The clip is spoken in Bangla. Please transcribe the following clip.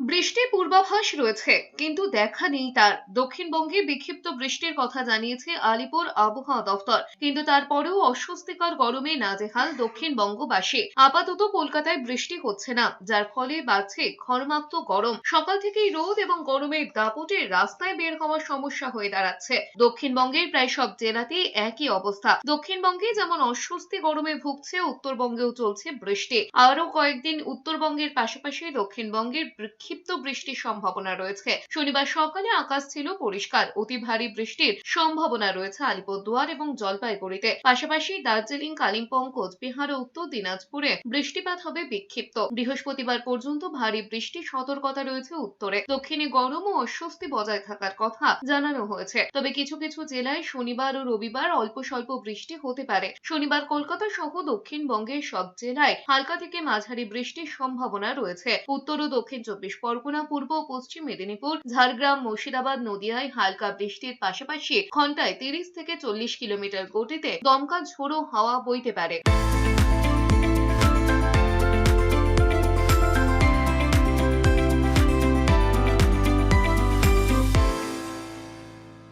বৃষ্টির পূর্বাভাস রয়েছে, কিন্তু দেখা নেই তার। দক্ষিণবঙ্গে বিক্ষিপ্ত বৃষ্টির কথা জানিয়েছে আলিপুর আবহাওয়া দফতর, কিন্তু তারপরেও অস্বস্তিকর গরমে নাজেহাল দক্ষিণবঙ্গবাসী। আপাতত কলকাতায় বৃষ্টি হচ্ছে না, যার ফলে বাড়ছে ঘরমাক্ত গরম। সকাল থেকেই রোদ এবং গরমের দাপটে রাস্তায় বের হওয়ার সমস্যা হয়ে দাঁড়াচ্ছে। দক্ষিণবঙ্গের প্রায় সব জেলাতেই একই অবস্থা। দক্ষিণবঙ্গে যেমন অস্বস্তি গরমে ভুগছে, উত্তরবঙ্গেও চলছে বৃষ্টি। আরও কয়েকদিন উত্তরবঙ্গের পাশাপাশি দক্ষিণবঙ্গের বিক্ষিপ্ত বৃষ্টির সম্ভাবনা রয়েছে। শনিবার সকালে আকাশ ছিল পরিষ্কার, অতি ভারী বৃষ্টির সম্ভাবনা রয়েছে আলিপুরদুয়ার এবং জলপাইগুড়িতে। পাশাপাশি দার্জিলিং, কালিম্পং, কোচবিহার ও উত্তর দিনাজপুরে বৃষ্টিপাত হবে বিক্ষিপ্ত। বৃহস্পতিবার পর্যন্ত ভারী বৃষ্টির সতর্কতা রয়েছে উত্তরে। দক্ষিণে গরম ও অস্বস্তি বজায় থাকার কথা জানানো হয়েছে। তবে কিছু কিছু জেলায় শনিবার ও রবিবার অল্প স্বল্প বৃষ্টি হতে পারে। শনিবার কলকাতা সহ দক্ষিণবঙ্গের সব জেলায় হালকা থেকে মাঝারি বৃষ্টির সম্ভাবনা রয়েছে। উত্তর ও দক্ষিণ চব্বিশ পরগনা, পূর্ব পশ্চিম মেদিনীপুর, ঝাড়গ্রাম, মুর্শিদাবাদ, নদিয়ায় হালকা বৃষ্টির পাশাপাশি ঘন্টায় তিরিশ থেকে চল্লিশ কিলোমিটার গতিতে দমকা ঝোড়ো হাওয়া বইতে পারে।